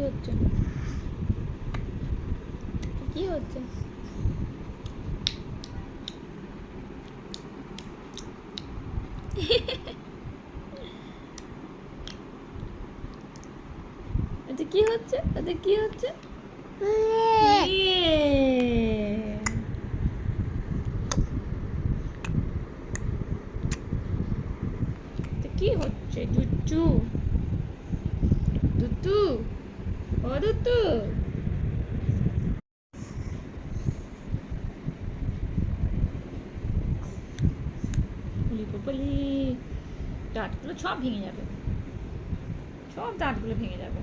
কি হচ্ছে? কি হচ্ছে? এটা কি হচ্ছে? এটা কি হচ্ছে? ইয়ে। কি হচ্ছে? চুচু দুতু ও দুতু পুলি পুলি দাঁতগুলো সব ভেঙে যাবে। সব দাঁতগুলো ভেঙে যাবে।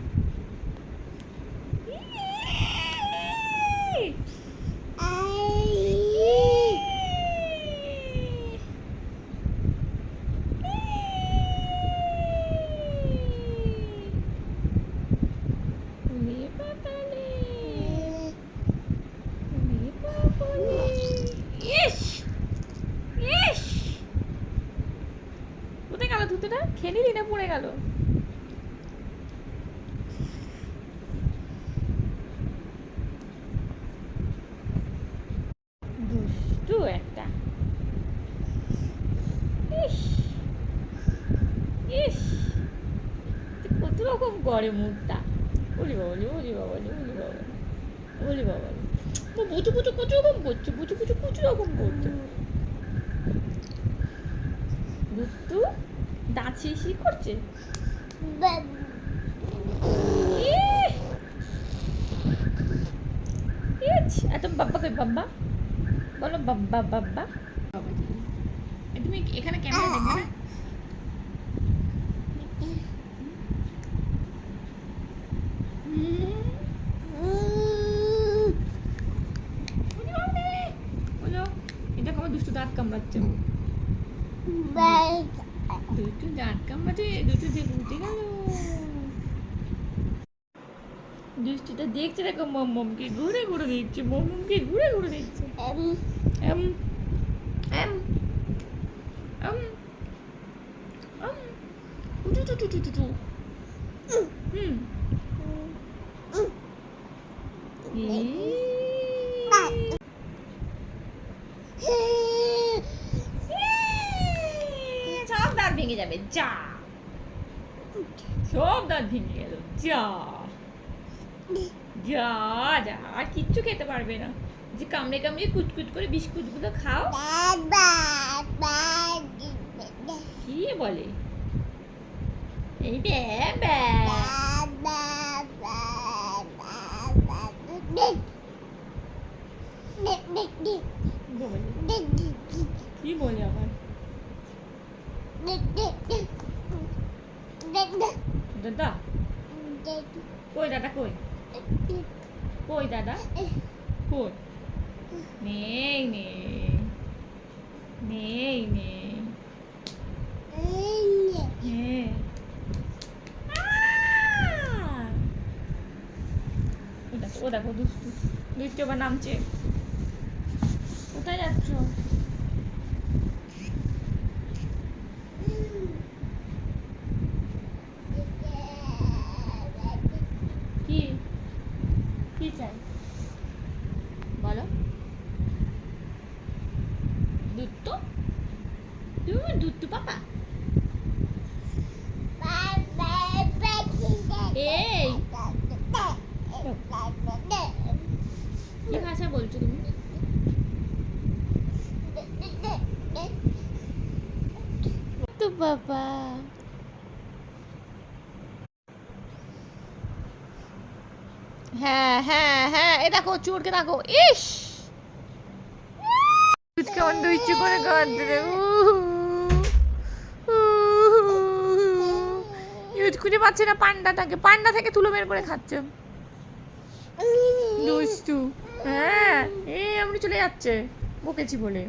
খেয়ে নিলি না পড়ে গেল। দুষ্টু ইস কত রকম করে বুচু কুচু রকম করছে? বুচু বুচু কুচু রকম করছে? বুত্তু দাঁত শিশি করছে? এত বাব্বা কই বাব্বা? বলো বাব্বা বাব্বা। তুমি এখানে ক্যামেরা দেখবে না? এটা আমার দুষ্টু দাঁত কামড়াচ্ছে। দুষ্টু দাঁত কামড়াচ্ছে দুষ্টু দিয়ে উঠে গেল দুষ্টুটা দেখছে দেখো মমকে ঘুরে ঘুরে দেখছে মমকে ঘুরে ঘুরে দেখছে এম এম এম এম উটু টু টু টু টু টু হুম সব ভেঙে যাবে, যা। সব দাঁত ভেঙে গেল, যা। যা যা, আর কিচ্ছু খেতে পারবে না। যে কামড়ে কামড়ে কুচকুচ করে বিস্কুটগুলো খাও। কি বলে? এই ব্যাব কি বলে আবার দাদা কই দাদা, কই? কই দাদা? কই? নেই নেই নেই নেই। হ্যাঁ! ও দেখো, দুষ্টু। দুষ্টু আবার নামছে কোথায় যাচ্ছ কি কি চাই। বলো। দুধ তো। তুমি দুধ তো পাপা। এই। কি ভাষা বলছো তুমি? তো বাবা হ্যাঁ হ্যাঁ হ্যাঁ এ দেখো চোরকে দেখো ইস! কেমন দুইচু করে রে খুঁজে পাচ্ছে না পান্ডাটাকে পান্ডা থেকে তুলো বের করে খাচ্ছে। দুষ্টু। হ্যাঁ এই চলে যাচ্ছে বকেছি বলে।